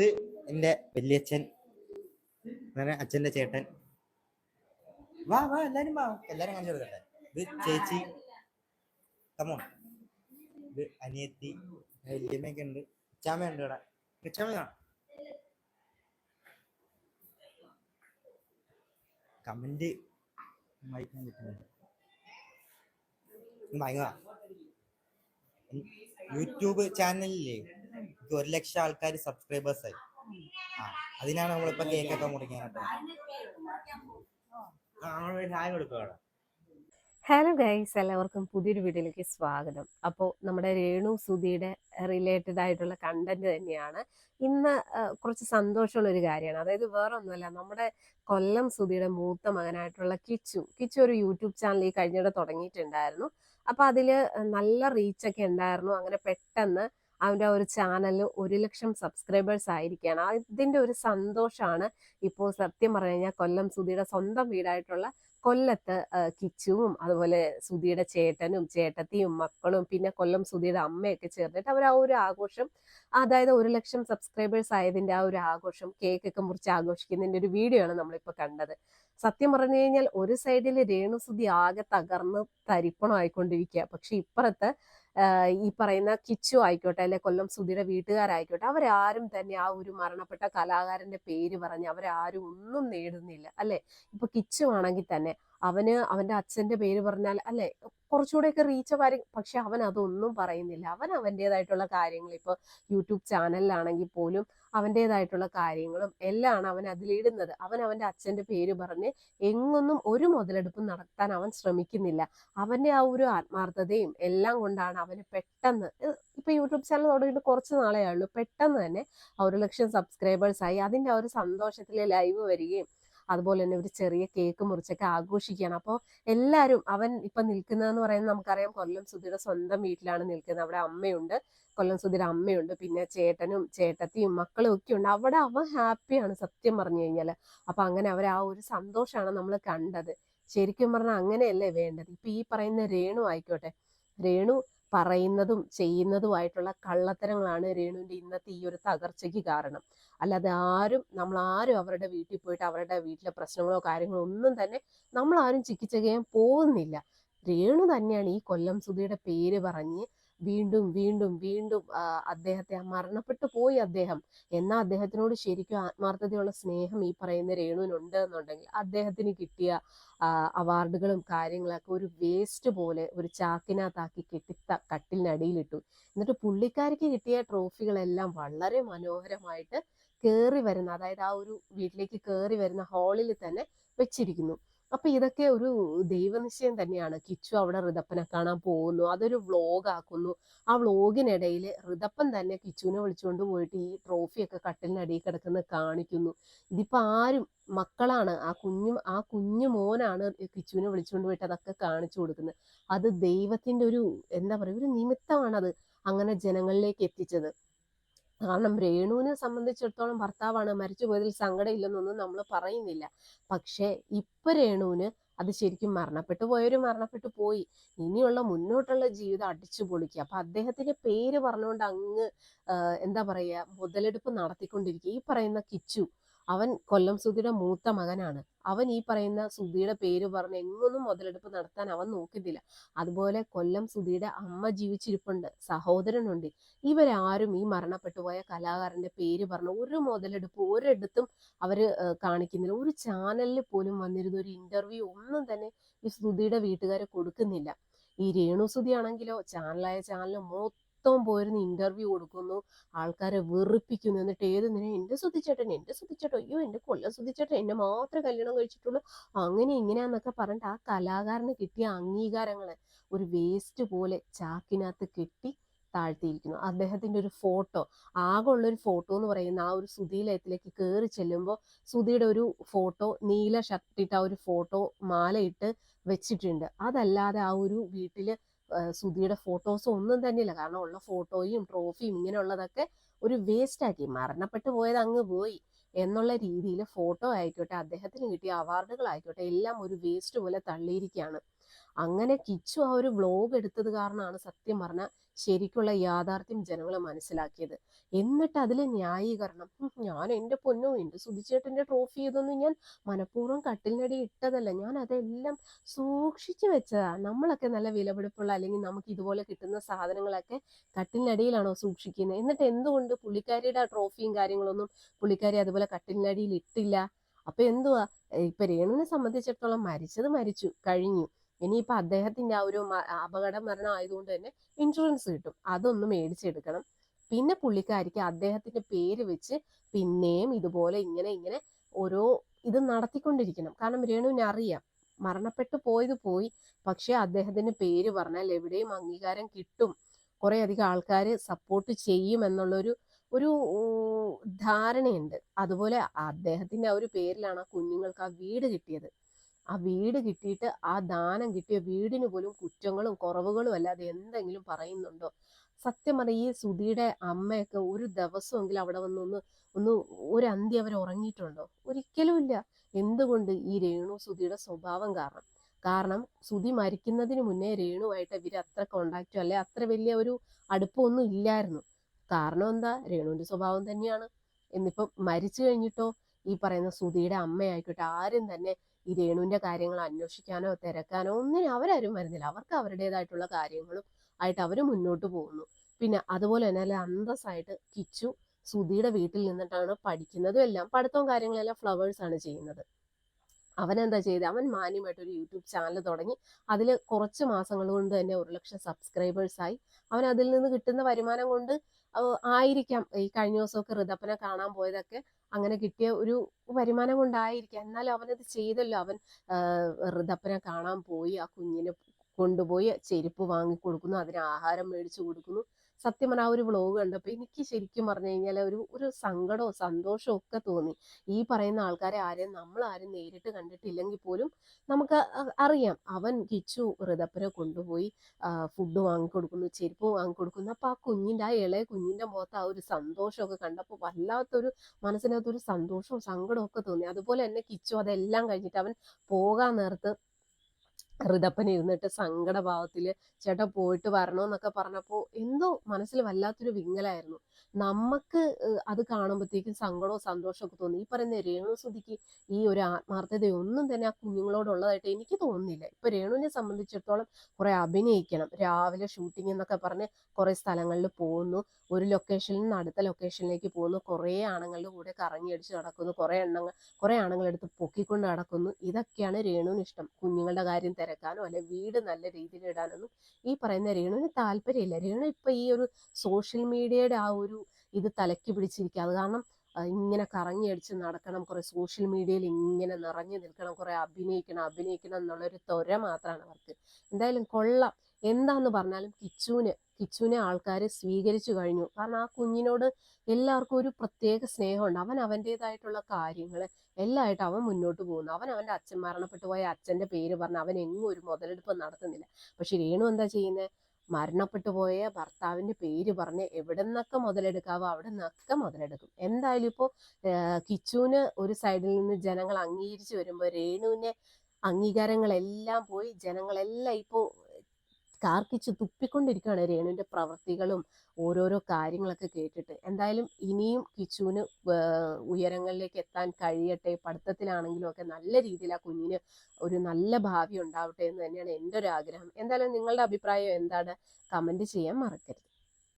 ഇത് എന്റെ വല്യച്ഛൻ അങ്ങനെ അച്ഛന്റെ ചേട്ടൻ. വാ വാ എല്ലാരും വാ. എല്ലാരും കാണിച്ചു കൊടുക്കട്ടെ ഇത് ചേച്ചി കമോൺ ഇത് അനിയത്തി വല്യമ്മയൊക്കെ ഉണ്ട്. ഇച്ചാമ്മയുണ്ട് ഇവിടെ. കാണാം. കമന്റ് വായിക്കാൻ പറ്റുന്നുണ്ട് വാങ്ങുക യൂട്യൂബ് ചാനലില്ലേ ഒരു ലക്ഷം ആൾക്കാർ സബ്സ്ക്രൈബേഴ്സ് ആയി. ആ അതിനാണ് നമ്മളിപ്പോ കേക്കൊക്കെ മുറിക്കാനായിട്ട് ഹലോ ഗൈസ് എല്ലാവർക്കും പുതിയൊരു വീഡിയോയിലേക്ക് സ്വാഗതം. അപ്പോൾ നമ്മുടെ രേണു സുധിയുടെ റിലേറ്റഡ് ആയിട്ടുള്ള കണ്ടന്റ് തന്നെയാണ്. ഇന്ന് കുറച്ച് സന്തോഷമുള്ള ഒരു കാര്യമാണ്. അതായത് വേറെ ഒന്നുമല്ല നമ്മുടെ കൊല്ലം സുധിയുടെ മൂത്ത മകനായിട്ടുള്ള കിച്ചു. കിച്ചു ഒരു യൂട്യൂബ് ചാനൽ ഈ കഴിഞ്ഞിടെ തുടങ്ങിയിട്ടുണ്ടായിരുന്നു. അപ്പൊ അതിൽ നല്ല റീച്ചൊക്കെ ഉണ്ടായിരുന്നു. അങ്ങനെ പെട്ടെന്ന് അവന്റെ ഒരു ചാനലിൽ ഒരു ലക്ഷം സബ്സ്ക്രൈബേഴ്സ് ആയിരിക്കുകയാണ് അതിന്റെ ഒരു സന്തോഷമാണ് ഇപ്പോൾ സത്യം പറഞ്ഞു കഴിഞ്ഞാൽ കൊല്ലം സുധിയുടെ സ്വന്തം വീടായിട്ടുള്ള കൊല്ലത്ത് കിച്ചുവും അതുപോലെ സുധിയുടെ ചേട്ടനും ചേട്ടത്തിയും മക്കളും പിന്നെ കൊല്ലം സുധിയുടെ അമ്മയൊക്കെ ചേർന്നിട്ട് അവർ ആ ഒരു ആഘോഷം അതായത് ഒരു ലക്ഷം സബ്സ്ക്രൈബേഴ്സ് ആയതിന്റെ ആ ഒരു ആഘോഷം കേക്കൊക്കെ മുറിച്ച് ആഘോഷിക്കുന്നതിന്റെ ഒരു വീഡിയോ ആണ് നമ്മളിപ്പോൾ കണ്ടത്. സത്യം പറഞ്ഞു കഴിഞ്ഞാൽ ഒരു സൈഡിൽ രേണുസുതി ആകെ തകർന്ന് തരിപ്പണമായിക്കൊണ്ടിരിക്കുക പക്ഷെ ഇപ്പുറത്ത് ഈ പറയുന്ന കിച്ചു ആയിക്കോട്ടെ അല്ലെ കൊല്ലം സുധിയുടെ വീട്ടുകാരായിക്കോട്ടെ അവരാരും തന്നെ ആ ഒരു മരണപ്പെട്ട കലാകാരന്റെ പേര് പറഞ്ഞ് അവരാരും ഒന്നും നേടുന്നില്ല അല്ലെ? ഇപ്പൊ കിച്ചു ആണെങ്കിൽ തന്നെ അവന് അവന്റെ അച്ഛന്റെ പേര് പറഞ്ഞാൽ അല്ലെ കുറച്ചുകൂടെയൊക്കെ റീച്ച് വരും പക്ഷെ അവൻ അതൊന്നും പറയുന്നില്ല. അവൻ അവന്റെതായിട്ടുള്ള കാര്യങ്ങൾ ഇപ്പൊ യൂട്യൂബ് ചാനലിലാണെങ്കിൽ പോലും അവന്റെതായിട്ടുള്ള കാര്യങ്ങളും എല്ലാം അവൻ അതിലിടുന്നത്. അവൻ അവന്റെ അച്ഛന്റെ പേര് പറഞ്ഞ് എങ്ങൊന്നും ഒരു മുതലെടുപ്പും നടത്താൻ അവൻ ശ്രമിക്കുന്നില്ല. അവന്റെ ആ ഒരു ആത്മാർത്ഥതയും എല്ലാം കൊണ്ടാണ് അവന് പെട്ടെന്ന് ഇപ്പം യൂട്യൂബ് ചാനൽ തുടങ്ങിയിട്ട് കുറച്ച് നാളേ ഉള്ളൂ. പെട്ടെന്ന് തന്നെ ഒരു ലക്ഷം സബ്സ്ക്രൈബേഴ്സ് ആയി. അതിന്റെ ആ ഒരു സന്തോഷത്തിലെ ലൈവ് വരികയും അതുപോലെ തന്നെ ഒരു ചെറിയ കേക്ക് മുറിച്ചൊക്കെ ആഘോഷിക്കുകയാണ്. അപ്പോൾ എല്ലാവരും അവൻ ഇപ്പം നിൽക്കുന്നതെന്ന് പറയുന്നത് നമുക്കറിയാം കൊല്ലം സുധിയുടെ സ്വന്തം വീട്ടിലാണ് നിൽക്കുന്നത്. അവിടെ അമ്മയുണ്ട്. കൊല്ലം സുധിയുടെ അമ്മയുണ്ട്. പിന്നെ ചേട്ടനും ചേട്ടത്തിയും മക്കളും ഒക്കെ ഉണ്ട്. അവിടെ അവൻ ഹാപ്പിയാണ് സത്യം പറഞ്ഞു കഴിഞ്ഞാൽ അപ്പം അങ്ങനെ അവർ ആ ഒരു സന്തോഷമാണ് നമ്മൾ കണ്ടത്. ശരിക്കും പറഞ്ഞാൽ അങ്ങനെയല്ലേ വേണ്ടത്? ഇപ്പം ഈ പറയുന്ന രേണു ആയിക്കോട്ടെ. രേണു പറയുന്നതും ചെയ്യുന്നതുമായിട്ടുള്ള കള്ളത്തരങ്ങളാണ് രേണുവിന്റെ ഇന്നത്തെ ഈ ഒരു തകർച്ചയ്ക്ക് കാരണം. അല്ലാതെ ആരും നമ്മൾ ആരും അവരുടെ വീട്ടിൽ പോയിട്ട് അവരുടെ വീട്ടിലെ പ്രശ്നങ്ങളോ കാര്യങ്ങളോ ഒന്നും തന്നെ നമ്മൾ ആരും ചെയ്യാൻ പോകുന്നില്ല. രേണു തന്നെയാണ് ഈ കൊല്ലം സുധിയുടെ പേര് പറഞ്ഞ് വീണ്ടും വീണ്ടും വീണ്ടും അദ്ദേഹത്തെ മരണപ്പെട്ടു പോയി അദ്ദേഹം. എന്നാൽ അദ്ദേഹത്തിനോട് ശരിക്കും ആത്മാർത്ഥതയുള്ള സ്നേഹം ഈ പറയുന്ന രേണുവിനുണ്ട് എന്നുണ്ടെങ്കിൽ അദ്ദേഹത്തിന് കിട്ടിയ അവാർഡുകളും കാര്യങ്ങളൊക്കെ ഒരു വേസ്റ്റ് പോലെ ഒരു ചാക്കിനകത്താക്കി കെട്ടി കട്ടിലിനടിയിലിട്ടു. എന്നിട്ട് പുള്ളിക്കാരിക്ക് കിട്ടിയ ട്രോഫികളെല്ലാം വളരെ മനോഹരമായിട്ട് കയറി വരുന്ന അതായത് ആ ഒരു വീട്ടിലേക്ക് കയറി വരുന്ന ഹാളിൽ തന്നെ വെച്ചിരിക്കുന്നു. അപ്പൊ ഇതൊക്കെ ഒരു ദൈവനിശ്ചയം തന്നെയാണ്. കിച്ചു അവിടെ ഋതപ്പനെ കാണാൻ പോകുന്നു. അതൊരു വ്ലോഗ് ആക്കുന്നു. ആ വ്ലോഗിനിടയിൽ ഋതപ്പൻ തന്നെ കിച്ചുവിനെ വിളിച്ചുകൊണ്ട് പോയിട്ട് ഈ ട്രോഫിയൊക്കെ കട്ടിലിനടിയിൽ കിടക്കുന്ന കാണിക്കുന്നു. ഇതിപ്പോ ആരും മക്കളാണ്. ആ കുഞ്ഞു ആ കുഞ്ഞു മോനാണ് കിച്ചുവിനെ വിളിച്ചുകൊണ്ട് പോയിട്ട് അതൊക്കെ കാണിച്ചു കൊടുക്കുന്നത്. അത് ദൈവത്തിന്റെ ഒരു എന്താ പറയുക ഒരു നിമിത്തമാണത് അങ്ങനെ ജനങ്ങളിലേക്ക് എത്തിച്ചത്. കാരണം രേണുവിനെ സംബന്ധിച്ചിടത്തോളം ഭർത്താവാണ് മരിച്ചു പോയതിൽ സങ്കടമില്ലെന്നൊന്നും നമ്മൾ പറയുന്നില്ല. പക്ഷേ ഇപ്പൊ രേണുവിന് അത് ശരിക്കും മരണപ്പെട്ടു പോയവർ മരണപ്പെട്ടു പോയി. ഇനിയുള്ള മുന്നോട്ടുള്ള ജീവിതം അടിച്ചു പൊളിക്കുക. അപ്പൊ അദ്ദേഹത്തിന്റെ പേര് പറഞ്ഞുകൊണ്ട് അങ്ങ് എന്താ പറയുക മുതലെടുപ്പ് നടത്തിക്കൊണ്ടിരിക്കുക. ഈ പറയുന്ന കിച്ചു അവൻ കൊല്ലം സുധിയുടെ മൂത്ത മകനാണ്. അവൻ ഈ പറയുന്ന സുധിയുടെ പേര് പറഞ്ഞ് എങ്ങൊന്നും മുതലെടുപ്പ് നടത്താൻ അവൻ നോക്കുന്നില്ല. അതുപോലെ കൊല്ലം സുധിയുടെ അമ്മ ജീവിച്ചിരിപ്പുണ്ട് സഹോദരനുണ്ട്. ഇവരാരും ഈ മരണപ്പെട്ടു പോയ കലാകാരന്റെ പേര് പറഞ്ഞ ഒരു മുതലെടുപ്പ് ഒരിടത്തും അവർ കാണിക്കുന്നില്ല. ഒരു ചാനലിൽ പോലും വന്നിരുന്ന ഒരു ഇന്റർവ്യൂ ഒന്നും തന്നെ ഈ സുധിയുടെ വീട്ടുകാരെ കൊടുക്കുന്നില്ല. ഈ രേണു സുധി ആണെങ്കിലോ ചാനലായ ചാനൽ മൊത്തം പോയിരുന്ന് ഇന്റർവ്യൂ കൊടുക്കുന്നു. ആൾക്കാരെ വെറുപ്പിക്കുന്നു. എന്നിട്ട് ഏത് നേരം? എന്റെ ശ്രദ്ധിച്ചേട്ടൻ എന്റെ ശ്രദ്ധിച്ചേട്ടോ അയ്യോ എന്റെ കൊല്ലം ശ്രദ്ധിച്ചേട്ടൻ എന്നെ മാത്രമേ കല്യാണം കഴിച്ചിട്ടുള്ളൂ. അങ്ങനെ ഇങ്ങനെയാന്നൊക്കെ പറഞ്ഞിട്ട് ആ കലാകാരന് കിട്ടിയ അംഗീകാരങ്ങൾ ഒരു വേസ്റ്റ് പോലെ ചാക്കിനകത്ത് കെട്ടി താഴ്ത്തിയിരിക്കുന്നു. അദ്ദേഹത്തിന്റെ ഒരു ഫോട്ടോ ആകെ ഉള്ള ഒരു ഫോട്ടോ എന്ന് പറയുന്ന ആ ഒരു സുധീലയത്തിലേക്ക് കയറി ചെല്ലുമ്പോൾ സുധിയുടെ ഒരു ഫോട്ടോ നീല ഷർട്ടിട്ട് ആ ഒരു ഫോട്ടോ മാലയിട്ട് വെച്ചിട്ടുണ്ട്. അതല്ലാതെ ആ ഒരു വീട്ടിൽ ആ, സുധിയുടെ ഫോട്ടോസും ഒന്നും തന്നെയില്ല. കാരണം ഉള്ള ഫോട്ടോയും ട്രോഫിയും ഇങ്ങനെയുള്ളതൊക്കെ ഒരു വേസ്റ്റ് ആക്കി. മരണപ്പെട്ടു പോയത് അങ്ങ് പോയി എന്നുള്ള രീതിയിൽ ഫോട്ടോ ആയിക്കോട്ടെ അദ്ദേഹത്തിന് കിട്ടിയ അവാർഡുകൾ ആയിക്കോട്ടെ എല്ലാം ഒരു വേസ്റ്റ് പോലെ തള്ളിയിരിക്കുകയാണ്. അങ്ങനെ കിച്ചു ആ ഒരു വ്ലോഗ് എടുത്തത് കാരണമാണ് സത്യം പറഞ്ഞ ശരിക്കുള്ള യാഥാർത്ഥ്യം ജനങ്ങൾ മനസ്സിലാക്കിയത്. എന്നിട്ട് അതിലെ ന്യായീകരണം "ഉം, ഞാൻ എന്റെ പൊന്നോ എന്റെ സുധിച്ചേട്ടന്റെ ട്രോഫി ഇതൊന്നും ഞാൻ മനഃപൂർവം കട്ടിലിനടി ഇട്ടതല്ല. ഞാൻ അതെല്ലാം സൂക്ഷിച്ചു വെച്ചതാ. നമ്മളൊക്കെ നല്ല വിലപിടിപ്പുള്ള അല്ലെങ്കിൽ നമുക്ക് ഇതുപോലെ കിട്ടുന്ന സാധനങ്ങളൊക്കെ കട്ടിലിനടിയിലാണോ സൂക്ഷിക്കുന്നത് എന്നിട്ട് എന്തുകൊണ്ട് പുള്ളിക്കാരിയുടെ ട്രോഫിയും കാര്യങ്ങളൊന്നും പുള്ളിക്കാരി അതുപോലെ കട്ടിലിനടിയിൽ ഇട്ടില്ല? അപ്പൊ എന്തുവാ? ഇപ്പൊ രേണുവിനെ സംബന്ധിച്ചിടത്തോളം മരിച്ചത് മരിച്ചു കഴിഞ്ഞു. ഇനിയിപ്പൊ അദ്ദേഹത്തിന്റെ ആ ഒരു അപകട മരണം ആയതുകൊണ്ട് തന്നെ ഇൻഷുറൻസ് കിട്ടും. അതൊന്ന് മേടിച്ചെടുക്കണം. പിന്നെ പുള്ളിക്കാരിക്ക് അദ്ദേഹത്തിന്റെ പേര് വെച്ച് പിന്നെയും ഇതുപോലെ ഇങ്ങനെ ഇങ്ങനെ ഓരോ ഇത് നടത്തിക്കൊണ്ടിരിക്കണം. കാരണം രേണുവിനെ അറിയാം. മരണപ്പെട്ടു പോയത് പോയി. പക്ഷേ അദ്ദേഹത്തിന്റെ പേര് പറഞ്ഞാൽ എവിടെയും അംഗീകാരം കിട്ടും. കുറേ അധികം ആൾക്കാർ സപ്പോർട്ട് ചെയ്യും എന്നുള്ളൊരു ഒരു ധാരണയുണ്ട്. അതുപോലെ അദ്ദേഹത്തിന്റെ ആ ഒരു പേരിലാണ് ആ കുഞ്ഞുങ്ങൾക്ക് ആ വീട് കിട്ടിയത്. ആ വീട് കിട്ടിയിട്ട് ആ ദാനം കിട്ടിയ വീടിന് പോലും കുറ്റങ്ങളും കുറവുകളും അല്ലാതെ എന്തെങ്കിലും പറയുന്നുണ്ടോ? സത്യം പറഞ്ഞ ഈ സുധിയുടെ അമ്മയൊക്കെ ഒരു ദിവസമെങ്കിലും അവിടെ വന്ന് ഒന്ന് ഒരു അന്തി അവർ ഉറങ്ങിയിട്ടുണ്ടോ? ഒരിക്കലും ഇല്ല. എന്തുകൊണ്ട് ഈ രേണു സുധിയുടെ സ്വഭാവം കാരണം? കാരണം സുധി മരിക്കുന്നതിന് മുന്നേ രേണുവായിട്ട് ഇവർ അത്ര കോണ്ടാക്റ്റോ അല്ലെ? അത്ര വലിയ ഒരു അടുപ്പമൊന്നും ഇല്ലായിരുന്നു. കാരണം എന്താ? രേണുവിന്റെ സ്വഭാവം തന്നെയാണ്. എന്നിപ്പം മരിച്ചു കഴിഞ്ഞിട്ടോ? ഈ പറയുന്ന സുധിയുടെ അമ്മയായിക്കോട്ടെ ആരും തന്നെ ഈ രേണുവിന്റെ കാര്യങ്ങൾ അന്വേഷിക്കാനോ തിരക്കാനോ ഒന്നിനും അവരാരും വരുന്നില്ല. അവർക്ക് അവരുടേതായിട്ടുള്ള കാര്യങ്ങളും ആയിട്ട് അവർ മുന്നോട്ട് പോകുന്നു. പിന്നെ അതുപോലെ തന്നെ അല്ല അന്തസ്സായിട്ട് കിച്ചു സുധിയുടെ വീട്ടിൽ നിന്നിട്ടാണ് പഠിക്കുന്നതും എല്ലാം. പഠിത്തവും കാര്യങ്ങളെല്ലാം ഫ്ലവേഴ്സാണ് ചെയ്യുന്നത്. അവൻ എന്താ ചെയ്തത് അവൻ മാന്യമായിട്ട് ഒരു യൂട്യൂബ് ചാനൽ തുടങ്ങി. അതിൽ കുറച്ച് മാസങ്ങൾ കൊണ്ട് തന്നെ ഒരു ലക്ഷം സബ്സ്ക്രൈബേഴ്സായി അവൻ അതിൽ നിന്ന് കിട്ടുന്ന വരുമാനം കൊണ്ട് ആയിരിക്കാം. ഈ കഴിഞ്ഞ ദിവസമൊക്കെ ഋതപ്പനെ കാണാൻ പോയതൊക്കെ അങ്ങനെ കിട്ടിയ ഒരു വരുമാനം കൊണ്ടായിരിക്കാം. എന്നാലും അവനത് ചെയ്തല്ലോ. അവൻ ഋതപ്പനെ കാണാൻ പോയി. ആ കുഞ്ഞിനെ കൊണ്ടുപോയി ചെരുപ്പ് വാങ്ങി കൊടുക്കുന്നു അതിന് ആഹാരം മേടിച്ചു കൊടുക്കുന്നു. സത്യം പറഞ്ഞാൽ ആ ഒരു വ്ളോഗ് കണ്ടപ്പോൾ എനിക്ക് ശരിക്കും പറഞ്ഞു കഴിഞ്ഞാൽ ഒരു ഒരു സങ്കടവും സന്തോഷവും ഒക്കെ തോന്നി. ഈ പറയുന്ന ആൾക്കാരെ ആരെയും നമ്മൾ ആരും നേരിട്ട് കണ്ടിട്ടില്ലെങ്കിൽ പോലും നമുക്ക് അറിയാം. അവൻ കിച്ചു ഋതപ്പനെ കൊണ്ടുപോയി ഫുഡ് വാങ്ങിക്കൊടുക്കുന്നു ചെരുപ്പ് വാങ്ങിക്കൊടുക്കുന്നു. അപ്പോൾ ആ കുഞ്ഞിന്റെ ആ ഇളയ കുഞ്ഞിന്റെ മുഖത്ത് ആ ഒരു സന്തോഷമൊക്കെ കണ്ടപ്പോൾ വല്ലാത്തൊരു മനസ്സിനകത്തൊരു സന്തോഷവും സങ്കടവും ഒക്കെ തോന്നി. അതുപോലെ തന്നെ കിച്ചു അതെല്ലാം കഴിഞ്ഞിട്ട് അവൻ പോകാൻ നേരത്ത് ഋതപ്പൻ ഇരുന്നിട്ട് സങ്കടഭാവത്തിൽ ചേട്ടൻ പോയിട്ട് വരണോന്നൊക്കെ പറഞ്ഞപ്പോ എന്തോ മനസ്സിൽ വല്ലാത്തൊരു വിങ്ങലായിരുന്നു. നമുക്ക് അത് കാണുമ്പോഴത്തേക്കും സങ്കടവും സന്തോഷവും ഒക്കെ തോന്നി. ഈ പറയുന്ന രേണു സുധിക്ക് ഈ ഒരു ആത്മാർത്ഥതയൊന്നും തന്നെ ആ കുഞ്ഞുങ്ങളോടുള്ളതായിട്ട് എനിക്ക് തോന്നുന്നില്ല. ഇപ്പൊ രേണുവിനെ സംബന്ധിച്ചിടത്തോളം കുറെ അഭിനയിക്കണം. രാവിലെ ഷൂട്ടിംഗ് എന്നൊക്കെ പറഞ്ഞ് കുറെ സ്ഥലങ്ങളിൽ പോകുന്നു. ഒരു ലൊക്കേഷനിൽ നിന്ന് അടുത്ത ലൊക്കേഷനിലേക്ക് പോകുന്നു. കുറെ ആണുങ്ങളുടെ കൂടെ കറങ്ങി അടിച്ച് നടക്കുന്നു. കുറെ എണ്ണങ്ങൾ കുറെ ആണുങ്ങളെടുത്ത് പൊക്കിക്കൊണ്ട് നടക്കുന്നു. ഇതൊക്കെയാണ് രേണുവിന് ഇഷ്ടം. കുഞ്ഞുങ്ങളുടെ കാര്യം തിരക്കാനോ അല്ലെ വീട് നല്ല രീതിയിൽ ഇടാനൊന്നും ഈ പറയുന്ന രേണുവിന് താല്പര്യമില്ല. രേണു ഇപ്പൊ ഈ ഒരു സോഷ്യൽ മീഡിയയുടെ ആ ഒരു ഇത് തലക്കി പിടിച്ചിരിക്കുക അത് കാരണം ഇങ്ങനെ കറങ്ങി അടിച്ച് നടക്കണം കുറെ സോഷ്യൽ മീഡിയയിൽ ഇങ്ങനെ നിറഞ്ഞു നിൽക്കണം കുറെ അഭിനയിക്കണം അഭിനയിക്കണം എന്നുള്ളൊരു ത്വര മാത്രമാണ് അവർക്ക്. എന്തായാലും കൊള്ളാം. എന്താന്ന് പറഞ്ഞാലും കിച്ചുവിന് കിച്ചുവിനെ ആൾക്കാർ സ്വീകരിച്ചു കഴിഞ്ഞു. കാരണം ആ കുഞ്ഞിനോട് എല്ലാവർക്കും ഒരു പ്രത്യേക സ്നേഹമുണ്ട്. അവൻ അവന്റെതായിട്ടുള്ള കാര്യങ്ങൾ എല്ലായിട്ട് അവൻ മുന്നോട്ട് പോകുന്നു. അവൻ അവന്റെ അച്ഛൻ മരണപ്പെട്ടു പോയ അച്ഛന്റെ പേര് പറഞ്ഞ് അവൻ എങ്ങും ഒരു മുതലെടുപ്പ് നടത്തുന്നില്ല. പക്ഷെ രേണു എന്താ ചെയ്യുന്നത് മരണപ്പെട്ടു പോയ ഭർത്താവിന്റെ പേര് പറഞ്ഞ് എവിടെ നിന്നൊക്കെ മുതലെടുക്കാവോ അവിടെ നിന്നൊക്കെ മുതലെടുക്കും. എന്തായാലും ഇപ്പോൾ കിച്ചുവിന് ഒരു സൈഡിൽ നിന്ന് ജനങ്ങൾ അംഗീകരിച്ചു വരുമ്പോൾ രേണുവിനെ അംഗീകാരങ്ങളെല്ലാം പോയി. ജനങ്ങളെല്ലാം ഇപ്പോൾ കാർക്കിച്ച് തുപ്പിക്കൊണ്ടിരിക്കുകയാണ് രേണുവിന്റെ പ്രവൃത്തികളും ഓരോരോ കാര്യങ്ങളൊക്കെ കേട്ടിട്ട്. എന്തായാലും ഇനിയും കിച്ചുവിന് ഉയരങ്ങളിലേക്ക് എത്താൻ കഴിയട്ടെ പഠിത്തത്തിലാണെങ്കിലും ഒക്കെ നല്ല രീതിയിൽ ആ കുഞ്ഞിന് ഒരു നല്ല ഭാവി ഉണ്ടാവട്ടെ എന്ന് തന്നെയാണ് എന്റെ ഒരു ആഗ്രഹം. എന്തായാലും നിങ്ങളുടെ അഭിപ്രായം എന്താണ്? കമന്റ് ചെയ്യാൻ മറക്കരുത്.